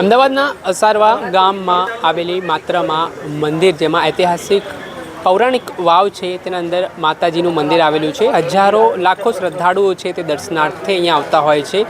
અમદાવાદના અસારવા ગામમાં આવેલી માત્રમાં મંદિર જેમાં ઐતિહાસિક પૌરાણિક વાવ છે, તેના અંદર માતાજીનું મંદિર આવેલું છે. હજારો લાખો શ્રદ્ધાળુઓ છે તે દર્શનાર્થે અહીંયા આવતા હોય છે.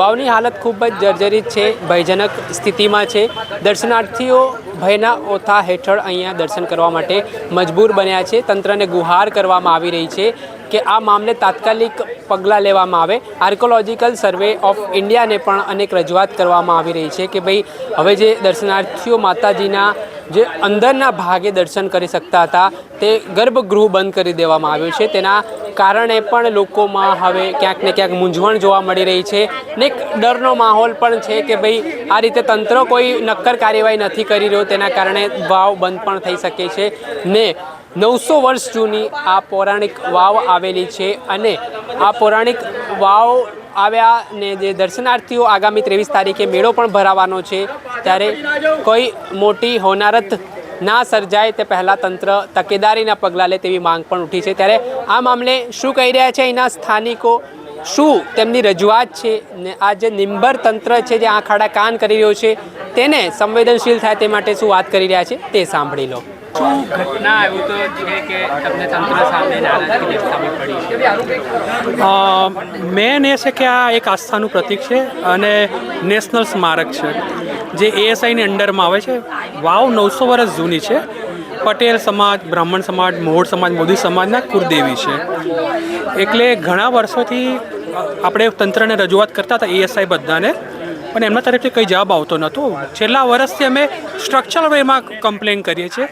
વાવની હાલત ખૂબ જ જર્જરિત છે, ભયજનક સ્થિતિમાં છે. દર્શનાર્થીઓ ભયના ઓથા હેઠળ અહીંયા દર્શન કરવા માટે મજબૂર બન્યા છે. તંત્રને ગુહાર કરવામાં આવી રહી છે કે આ મામલે તાત્કાલિક પગલાં લેવામાં આવે. આર્કોલોજીકલ સર્વે ઓફ ઇન્ડિયાને પણ અનેક રજૂઆત કરવામાં આવી રહી છે કે ભાઈ, હવે જે દર્શનાર્થીઓ માતાજીના જે અંદરના ભાગે દર્શન કરી શકતા હતા, તે ગર્ભગૃહ બંધ કરી દેવામાં આવ્યું છે. તેના કારણે પણ લોકોમાં હવે ક્યાંક ને ક્યાંક મૂંઝવણ જોવા મળી રહી છે ને એક ડરનો માહોલ પણ છે કે ભાઈ આ રીતે તંત્ર કોઈ નક્કર કાર્યવાહી નથી કરી રહ્યો, તેના કારણે વાવ બંધ પણ થઈ શકે છે ને નવસો વર્ષ જૂની આ પૌરાણિક વાવ આવેલી છે અને આ પૌરાણિક વાવ આવ્યા ને જે દર્શનાર્થીઓ આગામી ત્રેવીસ તારીખે મેળો પણ ભરાવાનો છે. ત્યારે કોઈ મોટી હોનારત ના સર્જાય તે પહેલાં તંત્ર તકેદારીના પગલાં લે તેવી માંગ પણ ઉઠી છે. ત્યારે આ મામલે શું કહી રહ્યા છે? અહીંના સ્થાનિકો શું તેમની રજૂઆત છે ને આ જે નિંબર તંત્ર છે જે આંખાડા કાન કરી રહ્યો છે તેને સંવેદનશીલ થાય તે માટે શું વાત કરી રહ્યા છે તે સાંભળી લો. શું ઘટના આવ્યું તો છે કે તમને તંત્ર સામે પડી મેન એ છે કે આ એક આસ્થાનું પ્રતીક છે અને નેશનલ સ્મારક છે. જે એએસઆઈની અંડરમાં આવે છે, વાવ નવસો વર્ષ જૂની છે. પટેલ સમાજ, બ્રાહ્મણ સમાજ, મોહર સમાજ, મોદી સમાજના કુળદેવી છે. એટલે ઘણા વર્ષોથી આપણે તંત્રને રજૂઆત કરતા હતા એએસઆઈ બધાને, પણ એમના તરફથી કંઈ જવાબ આવતો નહોતો. છેલ્લા વર્ષથી અમે સ્ટ્રક્ચરલ વેમાં કમ્પ્લેન કરીએ છીએ.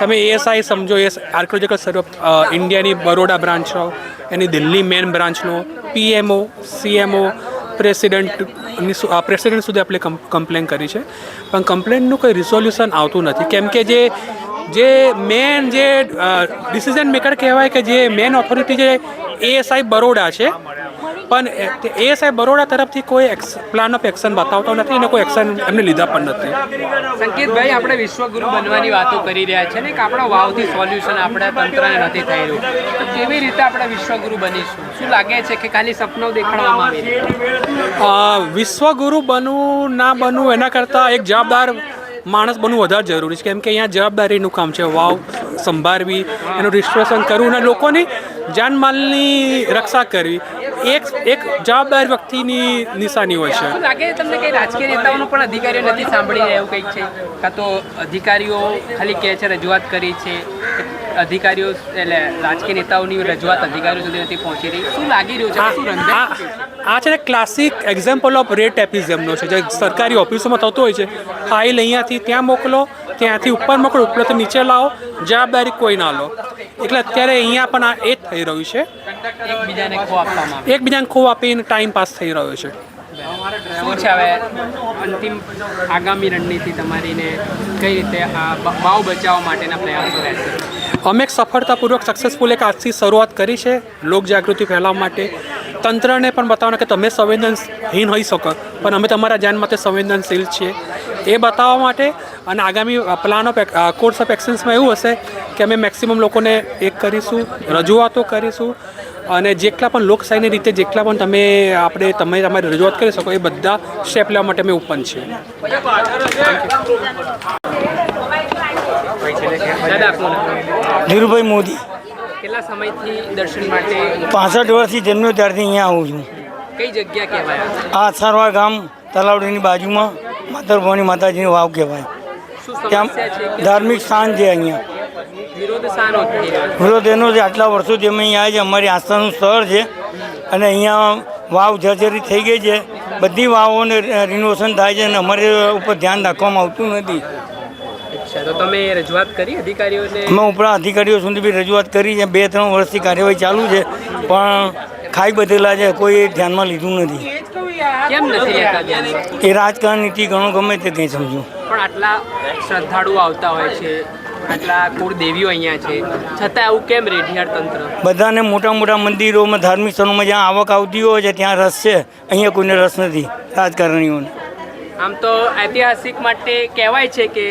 તમે એએસઆઈ સમજો, એ આર્કોલોજીકલ સર્વે ઇન્ડિયાની બરોડા બ્રાન્ચ એની દિલ્હી મેન બ્રાન્ચનો પીએમઓ સીએમઓ પ્રેસિડેન્ટ પ્રેસિડેન્ટ સુધી આપણે કમ્પ્લેન કરી છે. પણ કમ્પ્લેનનું કોઈ રિઝોલ્યુશન આવતું નથી. કેમ કે જે જે મેન જે ડિસિઝન મેકર કહેવાય કે જે મેન ઓથોરિટી જે એએસઆઈ બરોડા છે. પણ એ સાહેબ બરોડા તરફથી કોઈ પ્લાન ઓફ એક્શન બતાવતો નથી અને કોઈ એક્શન એમને લીધા પણ નથી. સંકેતભાઈ આપણે વિશ્વગુરુ બનવાની વાતો કરી રહ્યા છે ને કે આપણા વાવથી સોલ્યુશન આપણા તંત્રને નથી થઈ રહ્યું. તો કેવી રીતે આપણે વિશ્વગુરુ બનીશું? શું લાગે છે કે ખાલી સપનો દેખાડવામાં આવી વિશ્વગુરુ બનવું ના બનવું એના કરતાં એક જવાબદાર માણસ બનવું વધારે જરૂરી છે. કેમ કે અહીંયા જવાબદારીનું કામ છે. વાવ સંભાળવી એનું રિસ્ટોરેશન કરવું અને લોકોની જાનમાલની રક્ષા કરવી. એક એક જવાબદાર વ્યક્તિની નિશાની હોય છે. લાગે તમને કઈ રાજકીય નેતાઓનો પણ અધિકારીઓ નથી સાંભળી રહ્યા એવું કંઈક છે? કાં તો અધિકારીઓ ખાલી કહે છે રજૂઆત કરી છે અધિકારીઓ એટલે રાજકીય નેતાઓની રજૂઆત અધિકારીઓ સુધી નથી પહોંચી રહી. શું લાગી રહ્યું છે? શું આ આ છે ને ક્લાસિક એક્ઝામ્પલ ઓફ રેટ એપિઝમનો છે જે સરકારી ઓફિસોમાં થતો હોય છે. ફાઇલ અહીંયાથી ત્યાં મોકલો ત્યાંથી ઉપર મોકલો ઉપરથી નીચે લાવો જવાબદારી કોઈ ના લો. એટલે અત્યારે અહીંયા પણ આ એ જ થઈ રહ્યું છે. એકબીજાને ખો આપવામાં આવે. એકબીજાને ખો આપીને ટાઈમ પાસ થઈ રહ્યો છે. શું છે હવે અંતિમ આગામી રણનીતિ તમારીને કઈ રીતે આ ભાવ વાવ બચાવવા માટેના પ્રયાસો રહેશે અમે એક સફળતાપૂર્વક સક્સેસફુલ એક આજથી શરૂઆત કરી છે લોક જાગૃતિ ફેલાવવા માટે. તંત્રને પણ બતાવવાનું કે તમે સંવેદનહીન હોઈ શકો પણ અમે તમારા જાન માટે સંવેદનશીલ છીએ. એ બતાવવા માટે અને આગામી પ્લાન ઓફ કોર્સ ઓફ એક્શન્સમાં એવું હશે કે અમે મેક્સિમમ લોકોને એક કરીશું રજૂઆતો કરીશું અને જેટલા પણ લોકશાહીની રીતે જેટલા પણ તમે આપણે તમે તમારી રજૂઆત કરી શકો એ બધા સ્ટેપ લેવા માટે અમે ઓપન નામ. ધીરુભાઈ મોદી. કેટલા સમયથી દર્શન માટે પાસઠ વર્ષથી જન્મ્યો ત્યારથી અહીંયા આવું છું. કઈ જગ્યા કહેવાય? આ સારવા ગામ તલાવડીની બાજુમાં માતર ભવાની માતાજીની વાવ કહેવાય. ત્યાં ધાર્મિક સ્થાન છે અહીંયા. વિરોધ એનો છે આટલા વર્ષોથી અમે અહીંયા છે અમારી આસ્થાનું સ્થળ છે અને અહીંયા વાવ જર્જરી થઈ ગઈ છે. બધી વાવોને રિનોવેશન થાય છે અને અમારે ઉપર ધ્યાન રાખવામાં આવતું નથી. તો તમે રજૂઆત કરી અધિકારીઓને? અમે ઉપરા અધિકારીઓ સુધી બી રજૂઆત કરી છે બે ત્રણ વર્ષથી કાર્યવાહી ચાલુ છે પણ ખાઈ બધેલા છે કોઈ ધ્યાનમાં લીધું નથી? એ રાજકારણ નીતિ ઘણો ગમે તે કંઈ સમજો. પણ આટલા શ્રદ્ધાળુઓ આવતા હોય છે આટલા કુળ દેવીઓ અહીંયા છે. છતાં એવું કેમ રેઢિયાર તંત્ર? બધાને મોટા મોટા મંદિરોમાં ધાર્મિક સ્થળોમાં જ્યાં આવક આવતી હોય છે ત્યાં રસ છે. અહીંયા કોઈને રસ નથી રાજકારણીઓને. આમ તો ઐતિહાસિક માટે કહેવાય છે કે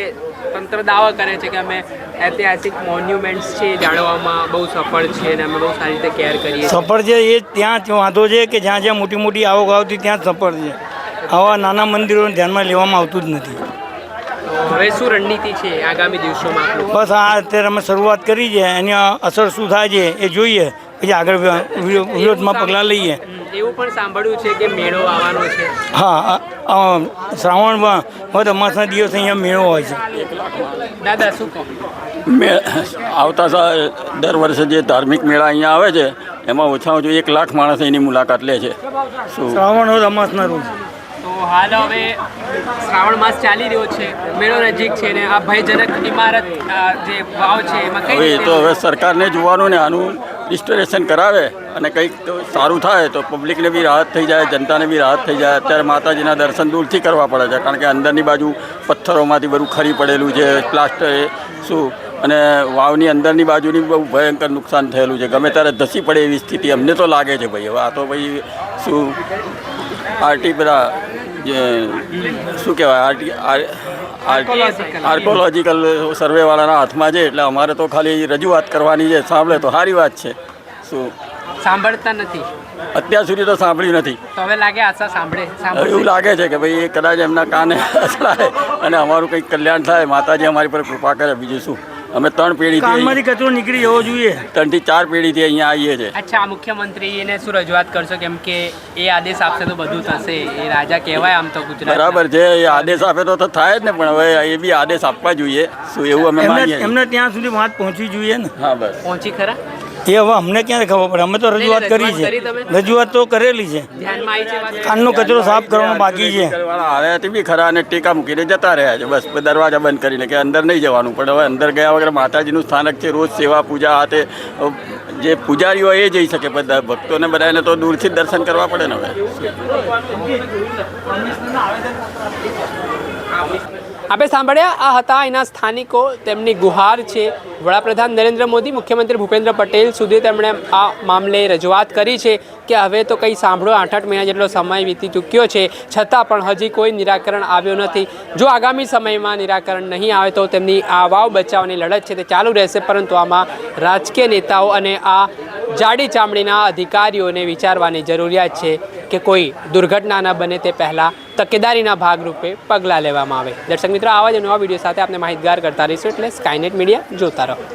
તંત્ર દાવો કરે છે કે અમે ઐતિહાસિક મોન્યુમેન્ટ્સ છે જાળવવામાં બહુ સફળ છે અને અમે બહુ સારી રીતે કેર કરીએ સફળ છે એ ત્યાં વાંધો છે કે જ્યાં જ્યાં મોટી મોટી આવક આવતી ત્યાં જ સફળ છે. આવા નાના મંદિરોને ધ્યાનમાં લેવામાં આવતું જ નથી. હવે શું રણનીતિ છે આગામી દિવસોમાં બસ આ અત્યારે અમે શરૂઆત કરી છે. એની અસર શું થાય છે એ જોઈએ. પછી આગળ વિરો- વિરોધમાં પગલાં લઈએ. એવું પણ સાંભળ્યું છે કે મેળો આવવાનો છે. હા શ્રાવણમાં વધ અમાસના દિવસ અહીંયા મેળો હોય છે. દાદા શું કહો? મે આવતા દર વર્ષે જે ધાર્મિક મેળા અહીંયા આવે છે એમાં ઓછામાં ઓછું એક લાખ માણસ એની મુલાકાત લે છે. શ્રાવણ વધ અમાસના રોજ. હાલ હવે શ્રાવણ માસ ચાલી રહ્યો છે. મેળો નજીક છે ને આ ભયજનક ઇમારત જે ભાવ છે એમાં કઈ એ તો હવે સરકારને જોવાનું ને આનું રિસ્ટોરેશન કરાવે અને કંઈક સારું થાય તો પબ્લિકને બી રાહત થઈ જાય જનતાને બી રાહત થઈ જાય. અત્યારે માતાજીના દર્શન દૂરથી કરવા પડે છે કારણ કે અંદરની બાજુ પથ્થરોમાંથી બધું ખરી પડેલું છે પ્લાસ્ટર શું? અને વાવની અંદરની બાજુની બહુ ભયંકર નુકસાન થયેલું છે. ગમે ત્યારે ધસી પડે એવી સ્થિતિ અમને તો લાગે છે ભાઈ. હવે આ તો ભાઈ શું? આરટી બધા શું કહેવાય આરટી આર્કોલોજીકલ સર્વેવાળાના હાથમાં છે એટલે અમારે તો ખાલી રજૂઆત કરવાની છે સાંભળે તો સારી વાત છે. શું? સાંભળતા નથી. અત્યાર સુધી તો સાંભળ્યું નથી. હવે લાગે આશા સાંભળે એવું લાગે છે કે ભાઈ એ કદાચ એમના કાને અથડાય અને અમારું કંઈક કલ્યાણ થાય માતાજી અમારી પર કૃપા કરે બીજું શું? અમે ત્રણ પેઢીથી કાનમાંથી કચરો નીકળી જવો જોઈએ. ત્રણથી ચાર પેઢીથી અહીંયા આવીએ છીએ. અચ્છા મુખ્યમંત્રીને શું રજૂઆત કરશો? કેમ કે એ આદેશ આપશે તો બધું થશે. એ રાજા કહેવાય આમ તો ગુજરાત બરાબર છે એ આદેશ આપે તો તો થાય જ ને પણ હવે એ બી આદેશ આપવા જોઈએ. શું એવું અમે એમને માનીએ છીએ. એમને ત્યાં સુધી વાત પહોંચવી જોઈએ ને. હા બસ. પહોંચી ખરા? એ હવે અમને ક્યારે ખબર પડે અમે તો રજૂઆત કરી છે રજૂઆત તો કરેલી છે છે કાનનો કચરો સાફ કરવાનો બાકી છે આવ્યા તે બી ખરા અને ટેકા મૂકીને જતા રહ્યા છે બસ દરવાજા બંધ કરીને કે અંદર નહીં જવાનું પણ હવે અંદર ગયા વગર માતાજીનું સ્થાનક છે રોજ સેવા પૂજા આ તે જે પૂજારીઓ હોય એ જઈ શકે બધા ભક્તોને બધાને તો દૂરથી જ દર્શન કરવા પડે ને હવે આપણે સાંભળ્યા, આ હતા એના સ્થાનિકો, તેમની ગુહાર છે. વડાપ્રધાન નરેન્દ્ર મોદી, મુખ્યમંત્રી ભૂપેન્દ્ર પટેલ સુધી તેમણે આ મામલે રજૂઆત કરી છે કે હવે તો કંઈ સાંભળો આઠ આઠ મહિના જેટલો સમય વીતી ચૂક્યો છે. છતાં પણ હજી કોઈ નિરાકરણ આવ્યું નથી. જો આગામી સમયમાં નિરાકરણ નહીં આવે તો તેમની આ વાવ બચાવવાની લડત છે તે ચાલુ રહેશે, પરંતુ આમાં રાજકીય નેતાઓ અને આ જાડી ચામડીના અધિકારીઓને વિચારવાની જરૂરિયાત છે કે કોઈ દુર્ઘટના ન બને તે પહેલાં તકેદારીના ભાગરૂપે પગલાં લેવામાં આવે. દર્શક મિત્રો, આવા જ નવા વીડિયો સાથે આપણે માહિતગાર કરતા રહીશું એટલે સ્કાયનેટ મીડિયા જોતા રહો.